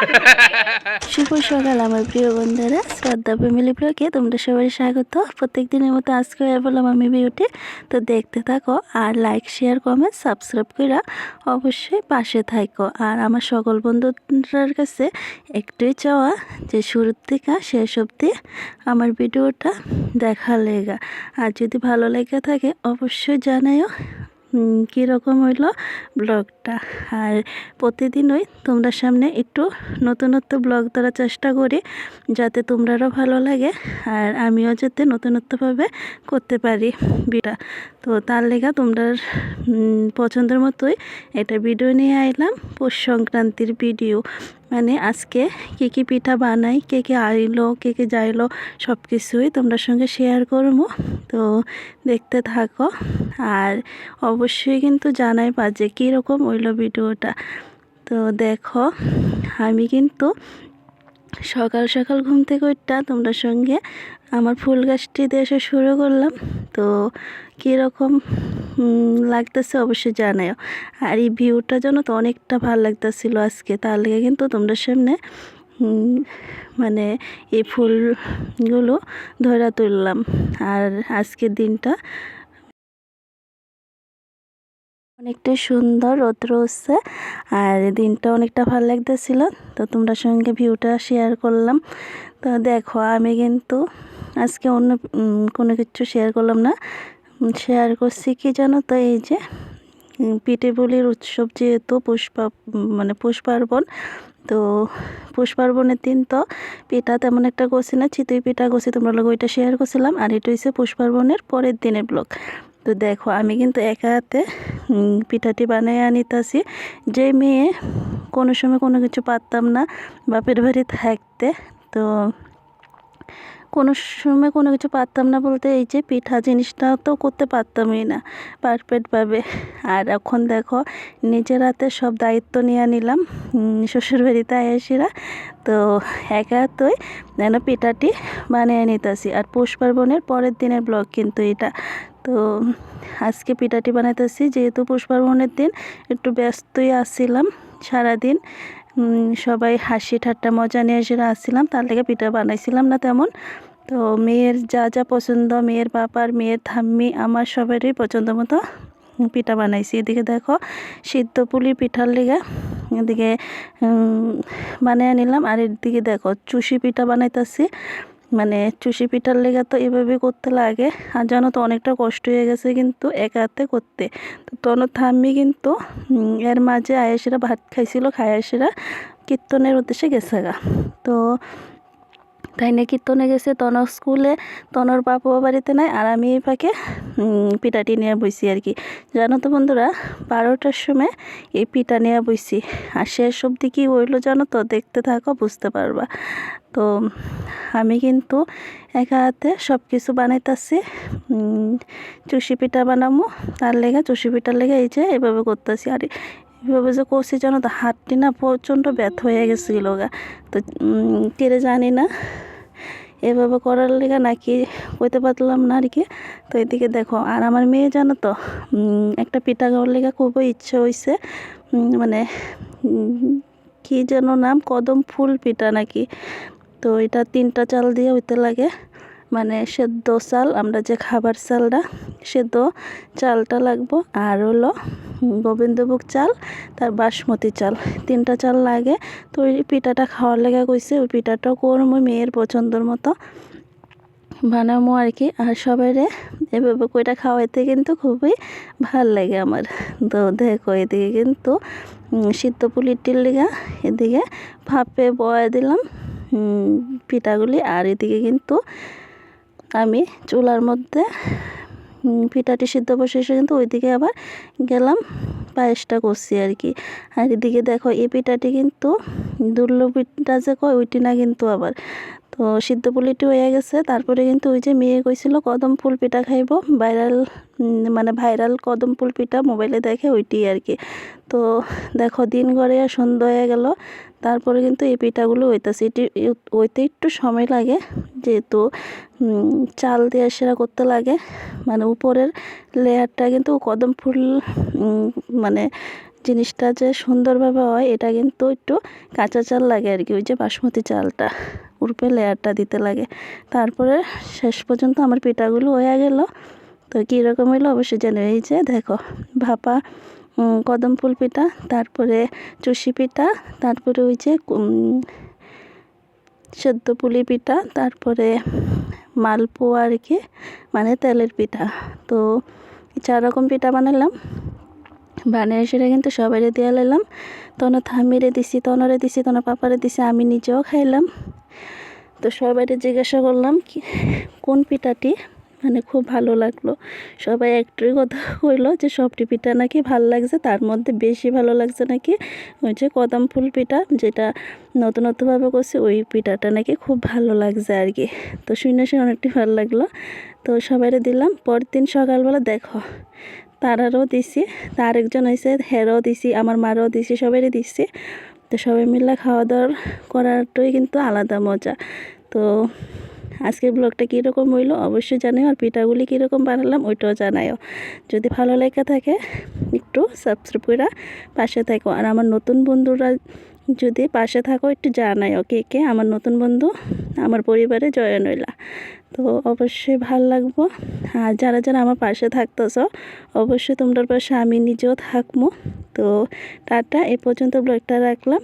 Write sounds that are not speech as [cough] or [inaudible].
[laughs] শুভ সকাল, আমার প্রিয় বন্ধুরা। শ্রদ্ধা ফ্যামিলি ব্লগে তোমরা সবাই স্বাগত। প্রত্যেক দিনের মতো আজকে হয়ে বললাম আমি বিউটি তো দেখতে থাকো আর লাইক শেয়ার কমেন্ট সাবস্ক্রাইব করে অবশ্যই পাশে থাকো। আর আমার সকল বন্ধুদের কাছে একটুই চাওয়া যে শুরুর থেকে শেষ অবধি আমার ভিডিওটা দেখা লেগা। আর যদি ভালো লেগে থাকে অবশ্যই জানাইও। কীরকম হইল ব্লগটা? আর প্রতিদিনই তোমরা সামনে একটু নতুনত্ব ব্লগ দেওয়ার চেষ্টা করি, যাতে তোমরারও ভালো লাগে আর আমিও যাতে নতুনত্বভাবে করতে পারি বিটা তো তার লেগা তোমরা পছন্দের মতোই একটা ভিডিও নিয়ে আইলাম, পৌষ সংক্রান্তির ভিডিও। মানে আজকে কে কী পিঠা বানাই কে কে আইলো, কে কে যাইলো সব কিছুই তোমরা সঙ্গে শেয়ার করব। তো দেখতে থাকো। আর অবশ্যই কিন্তু জানাই পা যে কীরকম হইল ভিডিওটা। তো দেখো, আমি কিন্তু সকাল সকাল ঘুম থেকে উঠটা তোমরা সঙ্গে আমার ফুল গাছটি দেশে শুরু করলাম। তো কীরকম লাগতেছে অবশ্যই জানাও আর এই ভিউটা যেন তো অনেকটা ভালো লাগতেছিল আজকে, তার লেগে কিন্তু তোমরা সামনে মানে এই ফুলগুলো ধরা তুললাম। আর আজকের দিনটা অনেকটা সুন্দর রৌদ্র হচ্ছে আর দিনটা অনেকটা ভালো লাগতেছিল। তো তোমরা সঙ্গে ভিউটা শেয়ার করলাম। তো দেখো আমি কিন্তু আজকে অন্য কোনো কিছু শেয়ার করলাম না। শেয়ার করছি কি জানো তো এই যে উম, পিঠেপুলির উৎসব যেহেতু পুষ্পা মানে পুষ পার্বণ তো পুষ পার্বণের দিন তো পিঠা তেমন একটা করছি না চিতই পিঠা করছি তোমরা লোক ওইটা শেয়ার করছিলাম। আর এটা হচ্ছে পুষ পার্বণের পরের দিনের ব্লগ তো দেখো, আমি কিন্তু একা হাতে পিঠাটি বানিয়ে আনিতাছি। যে মেয়ে কোনো সময় কোনো কিছু পারতাম না, বাপের বাড়ি থাকতে, তো কোনো সময় কোনো কিছু পারতাম না বলতে এই যে পিঠা জিনিসটা তো করতে পারতামই না পারফেক্টভাবে। আর এখন দেখো, নিজের হাতে সব দায়িত্ব নিয়ে নিলাম শ্বশুরবাড়িতে আয়াসিরা তো একা হাতই যেন পিঠাটি বানিয়ে নিতেছি। আর পৌষ পার্বণের পরের দিনের ব্লগ কিন্তু এটা। তো আজকে পিঠাটি বানাইতেছি, যেহেতু পৌষ পার্বণের দিন একটু ব্যস্তই আসছিলাম সারাদিন। সবাই হাসি ঠাট্টা মজা নিয়ে এসে আসছিলাম, তার লেগে পিঠা বানাইছিলাম না তেমন। তো মেয়ের যা যা পছন্দ, মেয়ের বাবার, মেয়ের থাম্মি আমার সবারই পছন্দ মতো পিঠা বানাইছি। এদিকে দেখো, সিদ্ধ পুলি পিঠার লিগে এদিকে বানিয়ে নিলাম। আর এদিকে দেখো, চুষি পিঠা বানাইতেছি। মানে চুষি পিঠার লেগে তো এভাবে করতে লাগে। আর জানো তো অনেকটা কষ্ট হয়ে গেছে কিন্তু একা হাতে করতে। তো তন থাম্মি কিন্তু এর মাঝে আয়েসেরা ভাত খাইছিল খায়াসেরা কীর্তনের উদ্দেশ্যে গেছে গা। তো তাই না কীর্তনে গেছে? তনর স্কুলে। তনর বাপু বাড়িতে নাই আর আমি এই উম, পিঠাটি নিয়ে বইছি আর কি। জানো তো বন্ধুরা বারোটার সময় এই পিঠা নিয়ে বইছি। আর শেষ অবধি কী হইল জানো তো? দেখতে থাকো বুঝতে পারবা। তো আমি কিন্তু একা হাতে সব কিছু বানাইতাছি চুষি পিঠা বানাবো তার লেগে চুষি পিঠার লেগে এই যে এভাবে করতেছি। আর এভাবে যে করছি জানো তো হাতটি না প্রচণ্ড ব্যথ হয়ে গেছিল গা। তো কেড়ে জানি না, এভাবে করার লেগে নাকি কইতে পারলাম না আর কি। তো এদিকে দেখো, আর আমার মেয়ে জানো তো একটা পিঠা খাওয়ার লেগে খুবই ইচ্ছে হয়েছে মানে কি যেন নাম, কদম ফুল পিঠা নাকি। তো এটা তিনটা চাল দিয়ে হইতে লাগে। মানে সেদ্ধ চাল, আমরা যে খাবার চালটা, সেদ্ধ চালটা লাগবো। আর হলো গোবিন্দভোগ চাল, তার বাসমতি চাল। তিনটা চাল লাগে। তো ওই পিঠাটা খাওয়ার লেগে কইছে, ওই পিঠাটাও করব মেয়ের পছন্দের মতো। বানাবো আর কি। আর সবাইরে এভাবে কইটা খাওয়াইতে কিন্তু খুবই ভালো লাগে আমার। তো দেখো, এদিকে কিন্তু সিদ্ধ পুলিটির লেগা এদিকে ভাপে বয়া দিলাম পিঠাগুলি। আর এদিকে কিন্তু আমি চুলার মধ্যে পিঠাটি সিদ্ধ বসে এসে কিন্তু ওইদিকে আবার গেলাম পায়েসটা করছি আর কি। আর এদিকে দেখো এই পিঠাটি কিন্তু দুর্লভ পিঠা যে কয়, ওইটি না কিন্তু আবার তো সিদ্ধ পুলিটি হয়ে গেছে। তারপরে কিন্তু ওই যে মেয়ে কইছিল, কদম ফুল পিঠা খাইব। ভাইরাল মানে ভাইরাল কদম ফুল পিঠা মোবাইলে দেখে ওইটি আর কি। তো দেখো, দিন গড়ে সন্ধ্যা হয়ে গেল। তারপরে কিন্তু এই পিঠাগুলো হইতেছে। এটি ওইতে একটু সময় লাগে, যেহেতু চাল দিয়ে সেরা করতে লাগে। মানে উপরের লেয়ারটা কিন্তু কদম ফুল মানে জিনিসটা যে সুন্দরভাবে হয়, এটা কিন্তু একটু কাঁচা চাল লাগে আর কি, ওই যে বাসমতি চালটা। উপরে লেয়ারটা দিতে লাগে। তারপরে শেষ পর্যন্ত আমার পিঠাগুলো হয়ে গেল। তো কীরকম হইল অবশ্যই জানো। এই যে দেখো, ভাপা কদম ফুল পিঠা, তারপরে চুষি পিঠা, তারপরে ওই যে সেদ্ধ পুলি পিঠা, তারপরে মালপোয়া আর কি মানে তেলের পিঠা। তো চার রকম পিঠা বানালাম। বানিয়ে সেটা কিন্তু সবাই দিয়ে লাইলাম তখন থামিরে দিছি, তনরে দিছি তখন পাপারে দিছি, আমি নিজেও খাইলাম। তো সবাই জিজ্ঞাসা করলাম কি, কোন পিঠাটি? মানে খুব ভালো লাগল। সবাই একটাই কথা কইলো যে, সবটি পিঠা নাকি ভালো লাগছে, তার মধ্যে বেশি ভালো লাগছে নাকি? ওই যে কদম ফুল পিঠা, যেটা নতুন নতুনভাবে করছে, ওই পিঠাটা নাকি খুব ভালো লাগছে আর কি। তো শুনে শুনে অনেকটাই ভালো লাগল। তো সবাইরে দিলাম, পরের দিন সকালবেলা দেখো, তারারও দিছি, তার একজন হয়েছে হেরও দিছি, আমার মারও দিছি, সবাইরে দিছি। তো সবাই মিলে খাওয়া দাওয়ার করাটাই কিন্তু আলাদা মজা। তো আজকের ব্লগটা কীরকম হইল অবশ্যই জানাই আর পিঠাগুলি কীরকম বানালাম ওইটাও জানাইও। যদি ভালো লেগে থাকে একটু সাবস্ক্রাইব করে পাশে থাকো। আর আমার নতুন বন্ধুরা যদি পাশে থাকো, একটু জানাই, ওকে কে আমার নতুন বন্ধু, আমার পরিবারে জয়ন হইলা তো অবশ্যই ভালো লাগবো। আর যারা যারা আমার পাশে থাকতেছ, অবশ্যই তোমরা পাশে আমি নিজেও থাকব। তো টাটা, এ পর্যন্ত ব্লগটা রাখলাম।